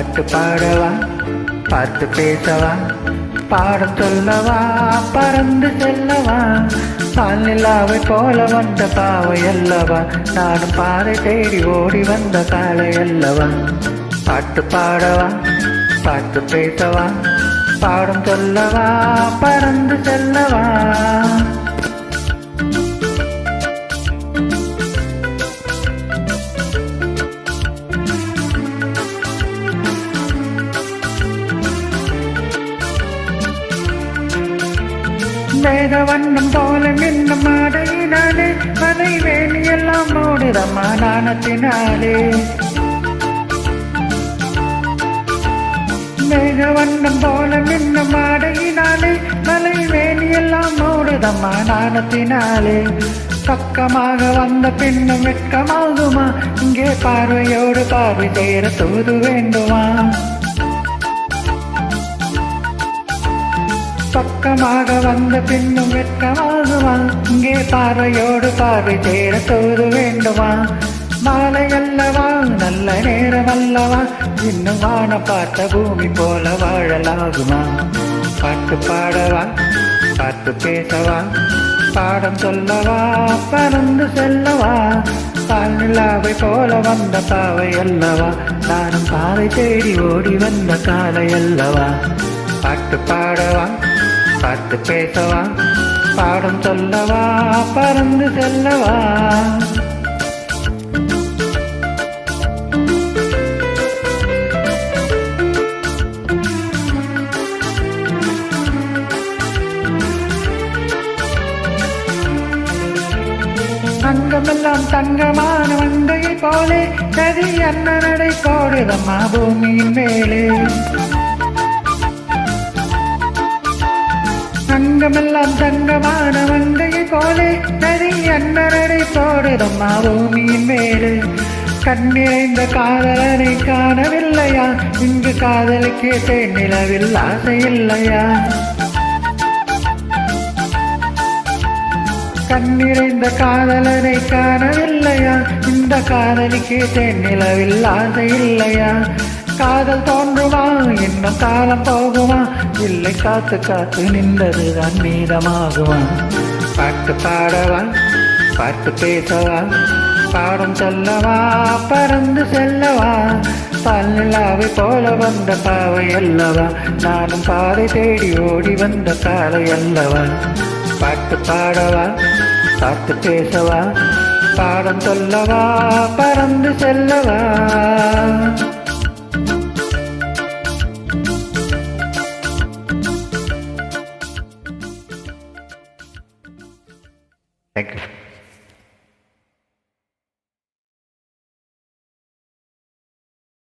பாட்டு பாடவா? பார்த்து பேசவா? பாட சொல்லவா? பறந்து செல்லவா? பால்நிலாவை போல வந்த பாவை அல்லவா? நானும் பாதை தேடி ஓடி வந்த காலை அல்லவா? பாட்டு பாடவா? பாட்டு பேசவா? பாடம் சொல்லவா? பறந்து செல்லவா? வேத வண்ணம் போல நின்னும் மாடையினாலே மலை வேலியெல்லாம் மூடுதம்மா நாணத்தினாலே. மேக வண்ணம் போல நின்னும் மாடையினாலே மலை வேலியெல்லாம் மூடுதம்மா நாணத்தினாலே. பக்கமாக வந்த பின்னும் வெட்கமாகுமா? இங்கே பார்வையோடு பார்வை சேர தூது வேண்டுமா? பக்கமாக வந்த பின்னும் வெட்கமாகுமா? இங்கே பார்வையோடு பார்வை சேர தோது வேண்டுமா? மாலை அல்லவா? நல்ல நேரம் அல்லவா? இன்னும் வான பார்த்த பூமி போல வாழலாகுமா? பாட்டு பாடவா? பார்த்து பேசவா? பாடம் சொல்லவா? பறந்து செல்லவா? பால்நிலாவை போல வந்த பாவை அல்லவா? நானும் பாவை தேடி ஓடி வந்த காலை அல்லவா? பாட்டு பாடவா? பாட்டு பேசவா பாடம் சொல்லவா பறந்து செல்லவா? அங்கமெல்லாம் தங்கமான வந்தையை போலே கதி அண்ணனடை கோடுதம்மா பூமியின் மேலே. போலே கதி அண்ணனடை கோடுதம்மா பூமியின் மேலே கண்ணிறைந்த காதலனை காணவில்லையா? இங்கு காதலுக்கே தேனிலவில் ஆசை இல்லையா? கண்ணிறைந்த காதலனை காணவில்லையா? இந்த காதலிக்கு தென்னிலவில் ஆசை இல்லையா? காதல் தோன்றுமா? இன்னும் காலம் போகுமா? இல்லை காத்து காத்து நின்றதுதான் மீதமாகுமா? பாட்டு பாடவா பாட்டு பேசவா பாடம் சொல்லவா பறந்து செல்லவா. பல்லாவை போல வந்த பாவை அல்லவா நானும் பாதை தேடி ஓடி வந்த காலை அல்லவா. பாட்டு பாடவா பாட்டு பேசவா பாடம் சொல்லவா பறந்து செல்லவா.